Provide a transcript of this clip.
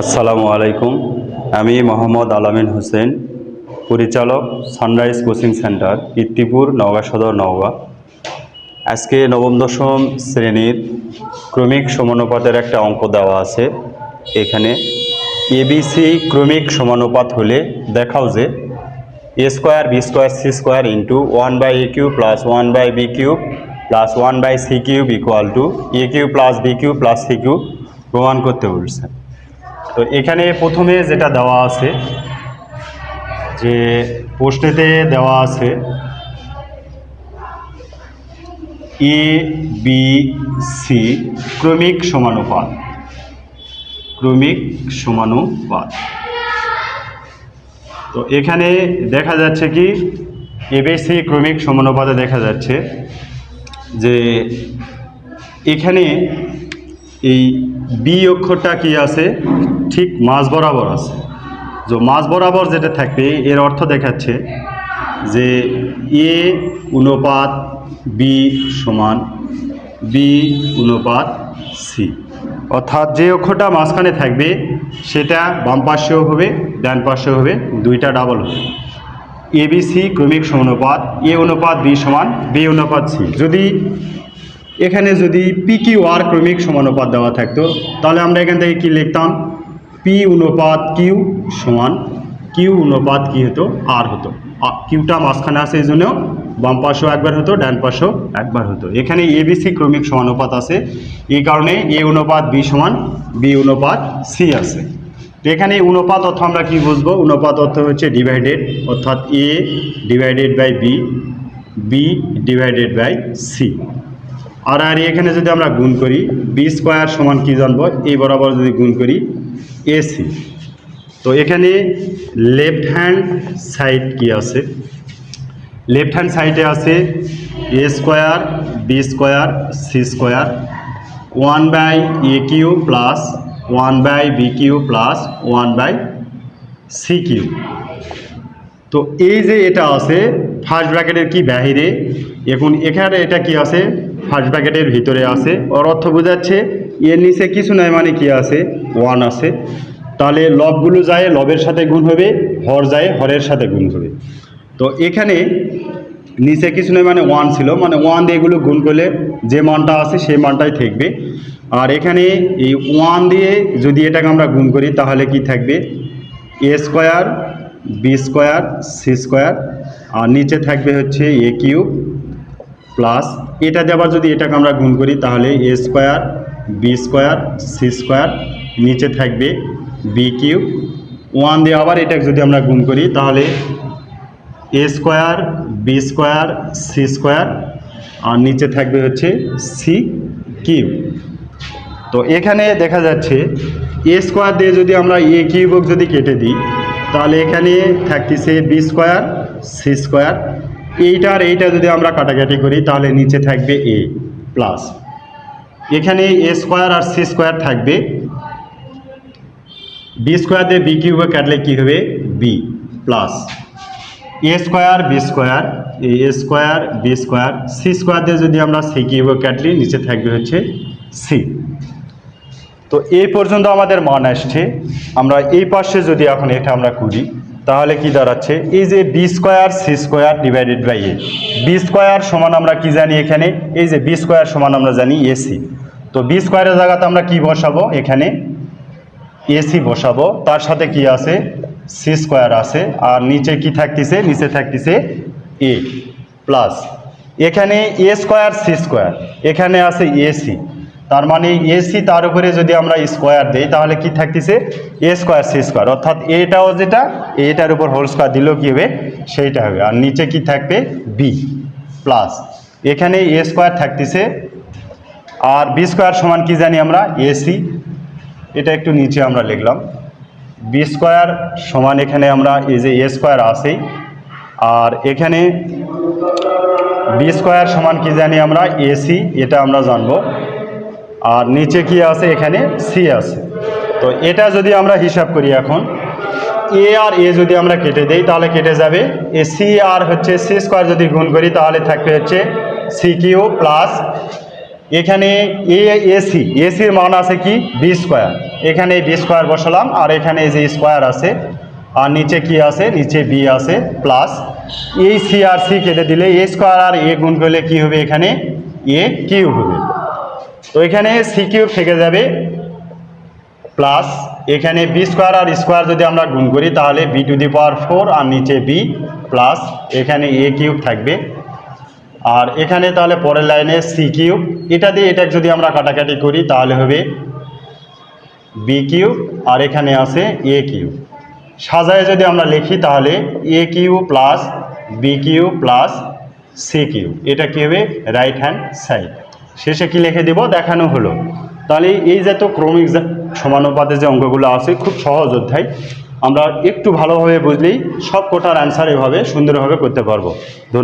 আসসালামু আলাইকুম। আমি মোহাম্মদ আলামিন হোসেন, পরিচালক Sunrise coaching centre Kirtipur Naogaon Sadar, Naogaon. আজকে নবম, দশম শ্রেণির ক্রমিক সমানুপাতের একটা অঙ্ক দেওয়া আছে। এখানে এবিসি ক্রমিক সমানুপাত হলে দেখাও যে A square, B square, C square into one by A cube plus one by B cube plus one by C cube equal to A cube plus B cube plus C cube প্রমাণ করতে বলছে। তো এখানে প্রথমে যেটা দেওয়া আছে, যে প্রশ্নেতে দেওয়া আছে এ বি সি ক্রমিক সমানুপাত। ক্রমিক সমানুপাত। তো এখানে দেখা যাচ্ছে কি এবিসি ক্রমিক সমানুপাতে দেখা যাচ্ছে যে এখানে এই বি অক্ষরটা কি আছে? ঠিক মাঝ বরাবর আছে। যে মাঝ বরাবর যেটা থাকবে, এর অর্থ দেখাচ্ছে যে এ অনুপাত বি সমান বি অনুপাত সি অর্থাৎ যে অক্ষরটা মাঝখানে থাকবে, সেটা বাম পাশেও হবে, ডান পাশেও হবে, দুইটা ডাবল হবে। এবিসি ক্রমিক সমানুপাত এ অনুপাত বি সমান বি অনুপাত সি যদি এখানে যদি পি কিউ আর ক্রমিক সমানুপাত দেওয়া থাকতো, তাহলে আমরা এখান থেকে কি লিখতাম? পি অনুপাত কিউ সমান কিউ অনুপাত কি হতো? আর হতো। কিউটা মাঝখানে আছে এই জন্য বাম পাশেও একবার হতো, ডান পাশেও একবার হতো। এখানে এবিসি ক্রমিক সমানুপাত আছে। এই কারণে এ অনুপাত বি সমান বি অনুপাত সি আছে। তো এখানে অনুপাত অর্থ আমরা কি বুঝব? অনুপাত অর্থ হচ্ছে ডিভাইডেড অর্থাৎ A divided by B B divided by C আর আর এখানে যদি আমরা গুণ করি বি স্কোয়ার সমান কি জানব? এই বরাবর যদি গুণ করি এসি তো এখানে লেফট হ্যান্ড সাইড কি আছে? লেফট হ্যান্ড সাইডে আছে A square B square C square one by A cube plus one by B cube plus one by C cube তো এই যে এটা আছে ফার্স্ট ব্র্যাকেটের কি বাহিরে, এখন এখানে এটা কি আছে? ফার্স্ট ব্র্যাকেটের ভিতরে আছে। ওর অর্থ বোঝাচ্ছে, এর নিচে কিছু নয় মানে কি আছে? ওয়ান আছে। তাহলে লবগুলো যায়, লবের সাথে গুণ হবে, হর যায়, হরের সাথে গুণ হবে। তো এখানে নিচে কিছু নয় মানে ওয়ান ছিল। মানে ওয়ান দিয়ে এগুলো গুণ করলে যে মানটা আছে সেই মানটাই থাকবে। আর এখানে এই ওয়ান দিয়ে যদি এটাকে আমরা গুণ করি, তাহলে কি থাকবে? A square, B square, C square, আর নিচে থাকবে হচ্ছে এ কিউব। প্লাস এটা দিয়ে আবার যদি এটাকে আমরা গুণ করি, তাহলে A square, B square, C square, নিচে থাকবে বি কিউব। ওয়ান দিয়ে আবার এটাকে যদি আমরা গুণ করি, তাহলে A square, B square, C square, আর নিচে থাকবে হচ্ছে সি কিউব। তো এখানে দেখা যাচ্ছে এ স্কোয়ার দিয়ে যদি আমরা এ কিউবক যদি কেটে দিই, তাহলে এখানে থাকতেছে বি স্কোয়ার, সি স্কোয়ার এইটার এইটা যদি আমরা কাটাকাটি করি, তাহলে নিচে থাকবে এ প্লাস এখানে এ স্কোয়ার আর সি স্কোয়ার থাকবে। বি স্কোয়ার দিয়ে বি কিউবে কাটলে কী হবে? B plus A square B square A square B square C square দিয়ে যদি আমরা সি কিউবে কাটলি, নিচে থাকবে হচ্ছে সি তো এই পর্যন্ত আমাদের মান আসছে। আমরা এই পাশে যদি এখন এটা আমরা করি তাহলে কি দাঁড়াচ্ছে? এই যে B square C square divided by A B square সমান আমরা কি জানি এখানে? এই যে বি স্কোয়ার সমান আমরা জানি এসি তো বি স্কোয়ারের জায়গাতে আমরা কি বসাবো? এখানে এসি বসাবো। তার সাথে কি আছে? সি স্কোয়ার আছে। আর নিচে কি থাকতেছে? নিচে থাকতেছে এ প্লাস এখানে এ স্কোয়ার সি স্কোয়ার এখানে আছে এসি তার মানে এসি তার উপরে যদি আমরা স্কোয়ার দিই, তাহলে কি থাকতেছে? এ স্কোয়ার সি স্কোয়ার অর্থাৎ এটাও যেটা, এটার উপর হোল স্কোয়ার দিলেও কী হবে? সেইটা হবে। আর নিচে কি থাকবে? বি প্লাস এখানে এ স্কোয়ার থাকতেছে। আর বি স্কোয়ার সমান কি জানি আমরা? এসি এটা একটু নিচে আমরা লিখলাম। বি স্কোয়ার সমান এখানে আমরা এই যে এ স্কোয়ার আছেই আর এখানে বি স্কোয়ার সমান কি জানি আমরা? এসি এটা আমরা জানব। আর নিচে কি আছে? এখানে সি আছে। তো এটা যদি আমরা হিসাব করি এখন এ আর এ যদি আমরা কেটে দেই, তাহলে কেটে যাবে। এ সি আর হচ্ছে সি স্কোয়ার যদি গুণ করি, তাহলে থাকবে হচ্ছে সি কিউ প্লাস এখানে এ এসি এসির মান আছে কি? বি স্কোয়ার এখানে বি স্কোয়ার বসালাম, আর এখানে যে স্কোয়ার আছে, আর নিচে কি আছে? নিচে বি আছে প্লাস এই সি আর সি কেটে দিলে এ স্কোয়ার আর এ গুণ করলে কি হবে এখানে? এ কিউব হবে। তো এখানে সি কিউব থেকে যাবে প্লাস এখানে বি স্কোয়ার আর স্কোয়ার যদি আমরা গুণ করি, তাহলে B to the power four আর নিচে বি প্লাস এখানে এ কিউব থাকবে। আর এখানে তাহলে পরের লাইনে সি কিউব এটা দিয়ে এটা যদি আমরা কাটাকাটি করি, তাহলে হবে বি কিউব আর এখানে আছে এ কিউব সাজায় যদি আমরা লিখি, তাহলে A cube plus B cube plus C cube এটা কী হবে? রাইট হ্যান্ড সাইড শেষে কি লিখে দেব? দেখানো হলো। তাহলে এই যে তো ক্রমিক সমানুপাতে যে অঙ্কগুলো আছে, খুব সহজ অধ্যায়। আমরা একটু ভালোভাবে বুঝলেই সব কোটার অ্যান্সার এভাবে সুন্দরভাবে করতে পারব। ধন্যবাদ।